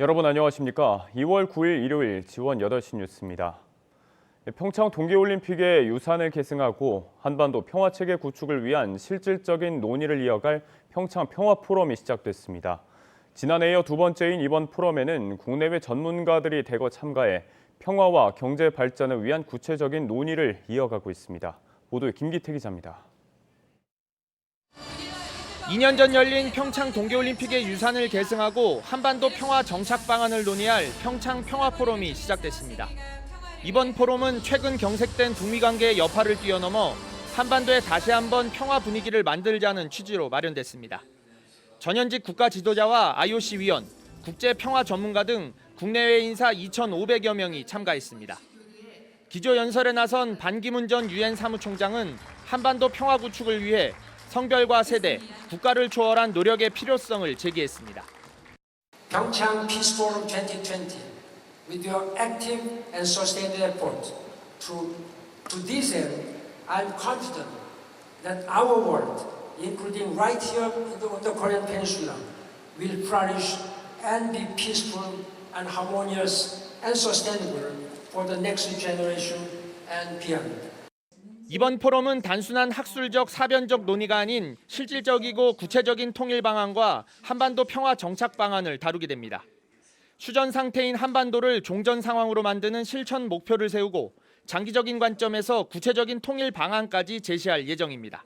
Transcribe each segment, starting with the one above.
여러분 안녕하십니까? 2월 9일 일요일 지원 8시 뉴스입니다. 평창 동계올림픽에 유산을 계승하고 한반도 평화체계 구축을 위한 실질적인 논의를 이어갈 평창 평화 포럼이 시작됐습니다. 지난해 이어 두 번째인 이번 포럼에는 국내외 전문가들이 대거 참가해 평화와 경제 발전을 위한 구체적인 논의를 이어가고 있습니다. 모두 김기태 기자입니다. 2년 전 열린 평창 동계올림픽의 유산을 계승하고 한반도 평화 정착 방안을 논의할 평창 평화 포럼이 시작됐습니다. 이번 포럼은 최근 경색된 북미 관계의 여파를 뛰어넘어 한반도에 다시 한번 평화 분위기를 만들자는 취지로 마련됐습니다. 전현직 국가 지도자와 IOC 위원, 국제 평화 전문가 등 국내외 인사 2,500여 명이 참가했습니다. 기조 연설에 나선 반기문 전 유엔 사무총장은 한반도 평화 구축을 위해 성별과 세대, 국가를 초월한 노력의 필요성을 제기했습니다. Pyeongchang Peace Forum 2020, with your active and sustained effort to, to this end, I'm confident that our world, including right here in the, on the Korean Peninsula, will flourish and be peaceful and harmonious and sustainable for the next generation and beyond. 이번 포럼은 단순한 학술적 사변적 논의가 아닌 실질적이고 구체적인 통일 방안과 한반도 평화 정착 방안을 다루게 됩니다. 휴전 상태인 한반도를 종전 상황으로 만드는 실천 목표를 세우고 장기적인 관점에서 구체적인 통일 방안까지 제시할 예정입니다.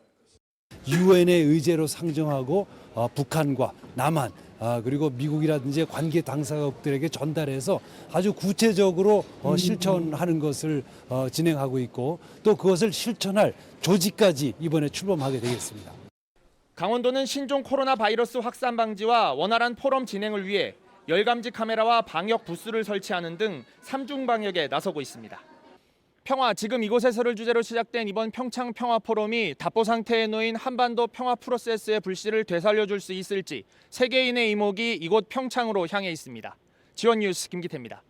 유엔의 의제로 상정하고 어, 북한과 남한 아, 그리고 미국이라든지 관계 당사국들에게 전달해서 아주 구체적으로 어, 실천하는 것을 어, 진행하고 있고 또 그것을 실천할 조직까지 이번에 출범하게 되겠습니다. 강원도는 신종 코로나 바이러스 확산 방지와 원활한 포럼 진행을 위해 열감지 카메라와 방역 부스를 설치하는 등 삼중 방역에 나서고 있습니다. 평화 지금 이곳에서를 주제로 시작된 이번 평창 평화 포럼이 답보 상태에 놓인 한반도 평화 프로세스의 불씨를 되살려 줄 수 있을지 세계인의 이목이 이곳 평창으로 향해 있습니다. 지원 뉴스 김기태입니다.